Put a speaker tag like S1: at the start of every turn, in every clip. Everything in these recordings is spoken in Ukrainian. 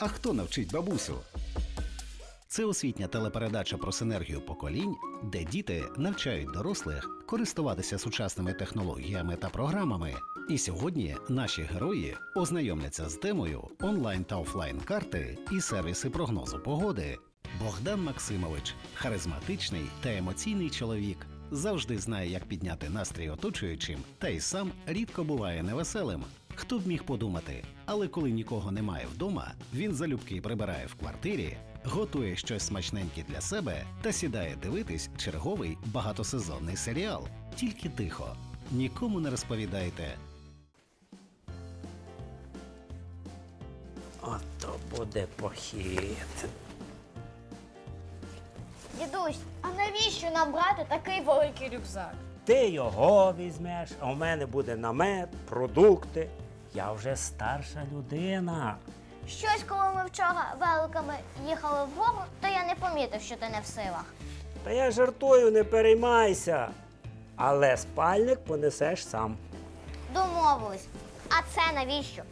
S1: А хто навчить бабусю? Це освітня телепередача про синергію поколінь, де діти навчають дорослих користуватися сучасними технологіями та програмами. І сьогодні наші герої ознайомляться з темою онлайн та офлайн карти і сервіси прогнозу погоди. Богдан Максимович харизматичний та емоційний чоловік. Завжди знає, як підняти настрій оточуючим, та й сам рідко буває невеселим. Хто б міг подумати, але коли нікого немає вдома, він залюбки прибирає в квартирі, готує щось смачненьке для себе та сідає дивитись черговий багатосезонний серіал. Тільки тихо, нікому не розповідайте.
S2: Ото буде похід.
S3: Дідусь, а навіщо нам брати такий великий рюкзак?
S2: Ти його візьмеш, а у мене буде намет, продукти. Я вже старша людина.
S3: Щось, коли ми вчора великами їхали вгору, то я не помітив, що ти не в силах.
S2: Та я жартую, не переймайся. Але спальник понесеш сам.
S3: Домовились. А це навіщо?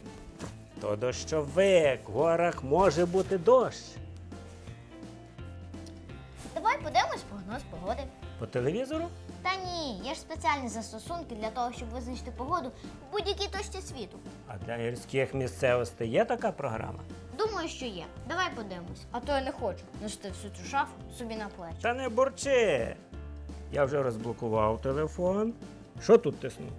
S2: То дощовик, в горах може бути дощ.
S3: Давай подивимось прогноз погоди.
S2: По телевізору?
S3: Та ні, є ж спеціальні застосунки для того, щоб визначити погоду в будь-якій точці світу.
S2: А для гірських місцевостей є така програма?
S3: Думаю, що є. Давай подивимось. А то я не хочу нести всю цю шафу собі на плечі.
S2: Та не бурчи. Я вже розблокував телефон. Що тут тиснути?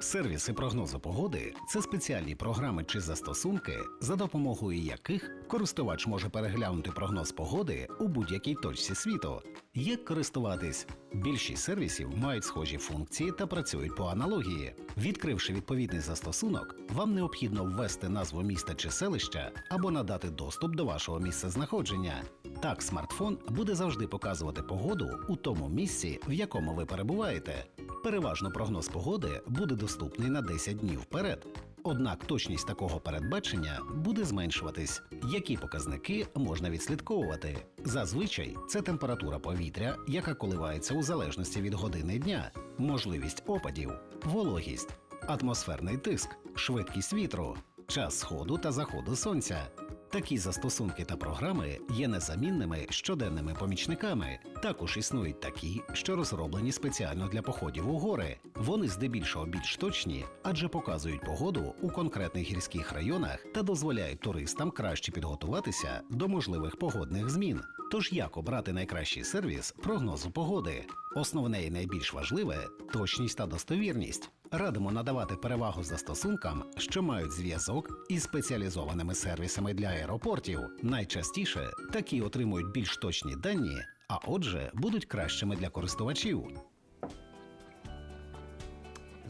S1: Сервіси прогнозу погоди це спеціальні програми чи застосунки, за допомогою яких користувач може переглянути прогноз погоди у будь-якій точці світу. Як користуватись? Більшість сервісів мають схожі функції та працюють по аналогії. Відкривши відповідний застосунок, вам необхідно ввести назву міста чи селища або надати доступ до вашого місця знаходження. Так, смартфон буде завжди показувати погоду у тому місці, в якому ви перебуваєте. Переважно прогноз погоди буде доступний на 10 днів вперед. Однак точність такого передбачення буде зменшуватись. Які показники можна відслідковувати? Зазвичай це температура повітря, яка коливається у залежності від години дня, можливість опадів, вологість, атмосферний тиск, швидкість вітру, час сходу та заходу сонця. Такі застосунки та програми є незамінними щоденними помічниками. Також існують такі, що розроблені спеціально для походів у гори. Вони здебільшого більш точні, адже показують погоду у конкретних гірських районах та дозволяють туристам краще підготуватися до можливих погодних змін. Тож як обрати найкращий сервіс прогнозу погоди? Основне і найбільш важливе точність та достовірність. Радимо надавати перевагу застосункам, що мають зв'язок із спеціалізованими сервісами для аеропортів. Найчастіше такі отримують більш точні дані, а отже, будуть кращими для користувачів.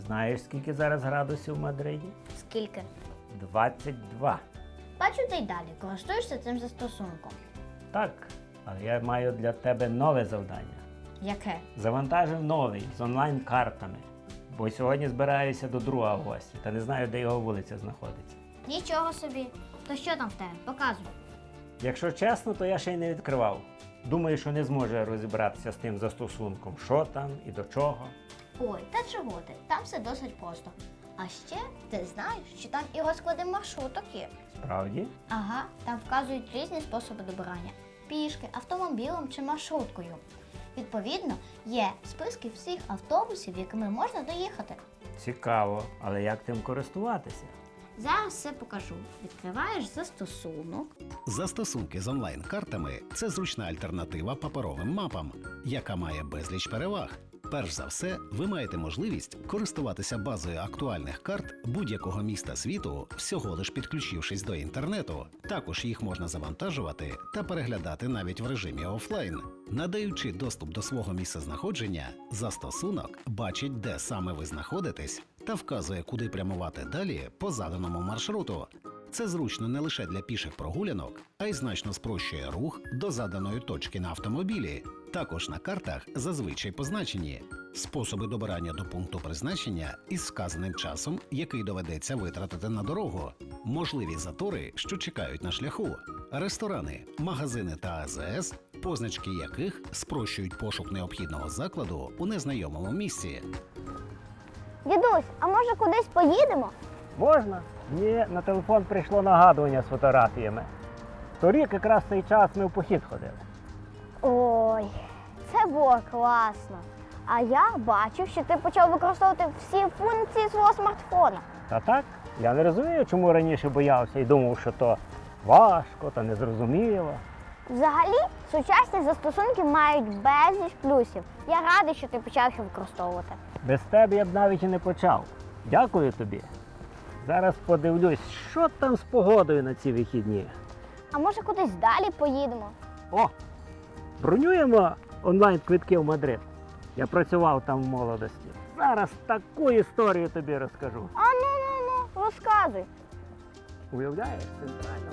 S2: Знаєш, скільки зараз градусів в Мадриді?
S3: Скільки?
S2: 22.
S3: Бачу, ти й далі користуєшся цим застосунком.
S2: Так, але я маю для тебе нове завдання.
S3: Яке?
S2: Завантажив новий з онлайн-картами. Бо сьогодні збираюся до друга в гості та не знаю, де його вулиця знаходиться.
S3: Нічого собі. То що там в тебе? Показуй.
S2: Якщо чесно, то я ще й не відкривав. Думаю, що не зможе розібратися з тим застосунком, що там і до чого.
S3: Ой, та чого ти? Там все досить просто. А ще ти знаєш, що там і розклади маршруток є.
S2: Справді?
S3: Ага, там вказують різні способи добирання: пішки, автомобілем чи маршруткою. Відповідно, є списки всіх автобусів, якими можна доїхати.
S2: Цікаво, але як тим користуватися?
S3: Зараз все покажу. Відкриваєш застосунок.
S1: Застосунки з онлайн-картами це зручна альтернатива паперовим мапам, яка має безліч переваг. Перш за все, ви маєте можливість користуватися базою актуальних карт будь-якого міста світу, всього лиш підключившись до інтернету. Також їх можна завантажувати та переглядати навіть в режимі офлайн. Надаючи доступ до свого місця знаходження, застосунок бачить, де саме ви знаходитесь, та вказує, куди прямувати далі по заданому маршруту. Це зручно не лише для піших прогулянок, а й значно спрощує рух до заданої точки на автомобілі. Також на картах зазвичай позначені способи добирання до пункту призначення із сказаним часом, який доведеться витратити на дорогу, можливі затори, що чекають на шляху, ресторани, магазини та АЗС, позначки яких спрощують пошук необхідного закладу у незнайомому місці.
S3: Дідусь, а може кудись поїдемо?
S2: Можна? Ні, на телефон прийшло нагадування з фотографіями. Торік якраз цей час ми в похід ходили.
S3: Ой, це було класно. А я бачив, що ти почав використовувати всі функції свого смартфона.
S2: Та так, я не розумію, чому раніше боявся і думав, що то важко та незрозуміло.
S3: Взагалі, сучасні застосунки мають безліч плюсів. Я радий, що ти почав їх використовувати.
S2: Без тебе я б навіть і не почав. Дякую тобі. Зараз подивлюсь, що там з погодою на ці вихідні.
S3: А може кудись далі поїдемо?
S2: О! Бронюємо онлайн квитки в Мадрид. Я працював там в молодості. Зараз таку історію тобі розкажу.
S3: А ну ну ну, розказуй.
S2: Уявляєш, центральна.